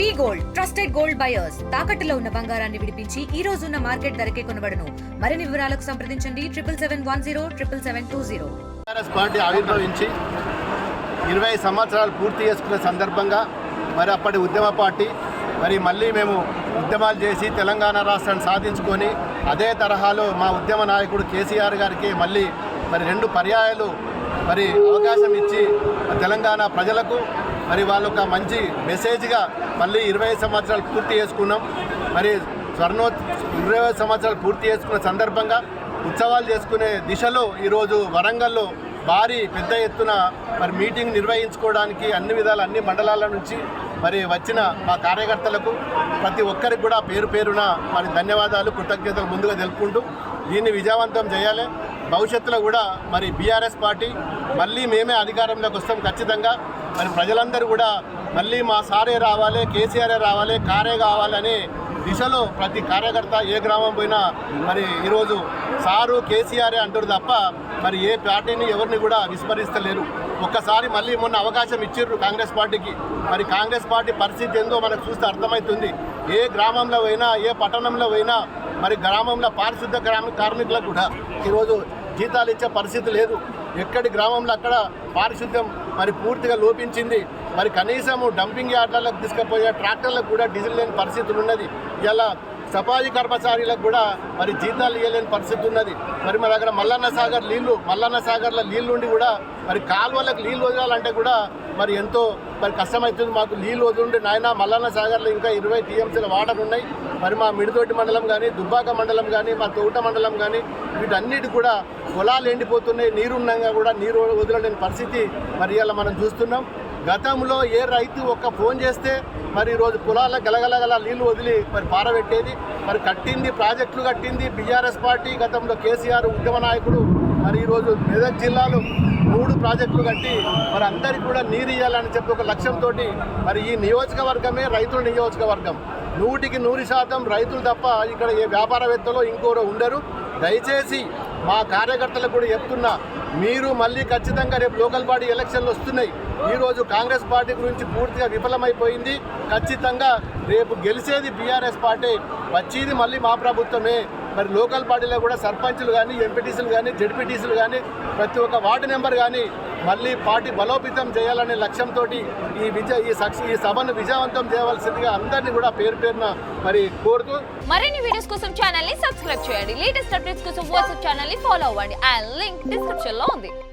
V gold trusted gold buyers. తాకట్టులో ఉన్న బంగారాన్ని విడిపించి ఈ రోజు ఉన్న మార్కెట్ ధరకే కొనబడను. మరిన్ని వివరాలకు సంప్రదించండి. Triple seven one zero triple seven two zero. TRS party ఆవిర్భవించి ఇరవై సంవత్సరాలు పూర్తి చేసుకున్న సందర్భంగా మరి అప్పటి ఉద్యమ పార్టీ మరి మళ్ళీ మేము ఉద్యమాలు చేసి తెలంగాణ రాష్ట్రాన్ని సాధించుకొని అదే తరహాలో మా ఉద్యమ నాయకుడు కేసీఆర్ గారికి మళ్ళీ మరి రెండు పర్యాయాలు మరి అవకాశం ఇచ్చి తెలంగాణ ప్రజలకు మరి వాళ్ళు ఒక మంచి మెసేజ్గా మళ్ళీ ఇరవై సంవత్సరాలు పూర్తి చేసుకున్నాం. మరి స్వర్ణో ఇరవై సంవత్సరాలు పూర్తి చేసుకున్న సందర్భంగా ఉత్సవాలు చేసుకునే దిశలో ఈరోజు వరంగల్లో భారీ పెద్ద ఎత్తున మరి మీటింగ్ నిర్వహించుకోవడానికి అన్ని విధాల అన్ని మండలాల నుంచి మరి వచ్చిన మా కార్యకర్తలకు ప్రతి ఒక్కరికి కూడా పేరు పేరున మరి ధన్యవాదాలు కృతజ్ఞతలు ముందుగా తెలుపుకుంటూ దీన్ని విజయవంతం చేయాలి. భవిష్యత్తులో కూడా మరి బీఆర్ఎస్ పార్టీ మళ్ళీ మేమే అధికారంలోకి వస్తాం ఖచ్చితంగా. మరి ప్రజలందరూ కూడా మళ్ళీ మా సారే రావాలి కేసీఆరే రావాలి కారే కావాలని దిశలో ప్రతి కార్యకర్త ఏ గ్రామం పోయినా మరి ఈరోజు సారు కేసీఆరే అంటారు తప్ప మరి ఏ పార్టీని ఎవరిని కూడా విస్మరిస్తలేరు. ఒక్కసారి మళ్ళీ మొన్న అవకాశం ఇచ్చిర్రు కాంగ్రెస్ పార్టీకి. మరి కాంగ్రెస్ పార్టీ పరిస్థితి ఏందో మనకు చూస్తే అర్థమవుతుంది. ఏ గ్రామంలో పోయినా ఏ పట్టణంలో పోయినా మరి గ్రామంలో పారిశుద్ధ గ్రామ కార్మికులకు కూడా ఈరోజు జీతాలు ఇచ్చే పరిస్థితి లేదు. ఎక్కడి గ్రామంలో అక్కడ పారిశుద్ధ్యం మరి పూర్తిగా లోపించింది. మరి కనీసము డంపింగ్ యార్డ్లకు తీసుకుపోయే ట్రాక్టర్లకు కూడా డీజిల్ లేని పరిస్థితులు ఉన్నది. ఇలా సఫాయి కర్మచారీలకు కూడా మరి జీతాలు ఇవ్వలేని పరిస్థితి ఉన్నది. మరి మన దగ్గర మల్లన్న సాగర్ నీళ్ళు మల్లన్న సాగర్లో నీళ్ళు ఉండి కూడా మరి కాలువలకు నీళ్ళు వదలాలంటే కూడా మరి ఎంతో మరి కష్టమవుతుంది. మాకు నీళ్ళు వదులుండి నాయన. మల్లన్న సాగర్లో ఇంకా ఇరవై టీఎంసీల వాటర్ ఉన్నాయి. మరి మా మిడితోటి మండలం కానీ దుబ్బాక మండలం కానీ మా తోట మండలం కానీ వీటన్నిటి కూడా పొలాలు ఎండిపోతున్నాయి. నీరు కూడా నీరు వదలలేని పరిస్థితి మరి ఇలా మనం చూస్తున్నాం. గతంలో ఏ రైతు ఒక్క ఫోన్ చేస్తే మరి ఈరోజు పొలాల గలగలగల నీళ్ళు వదిలి మరి పారబెట్టేది. మరి కట్టింది ప్రాజెక్టులు కట్టింది బీఆర్ఎస్ పార్టీ గతంలో కేసీఆర్ ఉద్యమ నాయకుడు. మరి ఈరోజు మెదక్ జిల్లాలో మూడు ప్రాజెక్టులు కట్టి మరి అందరికీ కూడా నీరు ఇవ్వాలని చెప్పి ఒక లక్ష్యంతో మరి ఈ నియోజకవర్గమే రైతుల నియోజకవర్గం. నూటికి నూరు శాతం రైతులు తప్ప ఇక్కడ ఏ వ్యాపారవేత్తలో ఇంకోరు ఉండరు. దయచేసి మా కార్యకర్తలకు కూడా చెప్తున్నా మీరు మళ్ళీ ఖచ్చితంగా రేపు లోకల్ పార్టీ ఎలక్షన్లు వస్తున్నాయి. ఈరోజు కాంగ్రెస్ పార్టీ గురించి పూర్తిగా విఫలమైపోయింది. ఖచ్చితంగా రేపు గెలిచేది బీఆర్ఎస్ పార్టీ వచ్చేది మళ్ళీ మా ప్రభుత్వమే. మరి లోకల్ పార్టీలో కూడా సర్పంచులు కానీ ఎంపీటీసీలు కానీ జడ్పీటీసీలు కానీ ప్రతి ఒక్క వార్డు నెంబర్ కానీ మళ్ళీ పార్టీ బలోపేతం చేయాలనే లక్ష్యంతో ఈ విజయ ఈ సక్సెస్ ఈ సభను విజయవంతం చేయవలసిందిగా అందరినీ కూడా పేరు పేరున మరి కోరుతూ మరిన్ని వీడియోస్ కోసం ఛానల్ని సబ్స్క్రైబ్ చేయండి. లేటెస్ట్ అప్డేట్స్ కోసం వాట్సాప్ ఛానల్ని ఫాలో అవ్వండి. అండ్ లింక్ డిస్క్రిప్షన్లో ఉంది.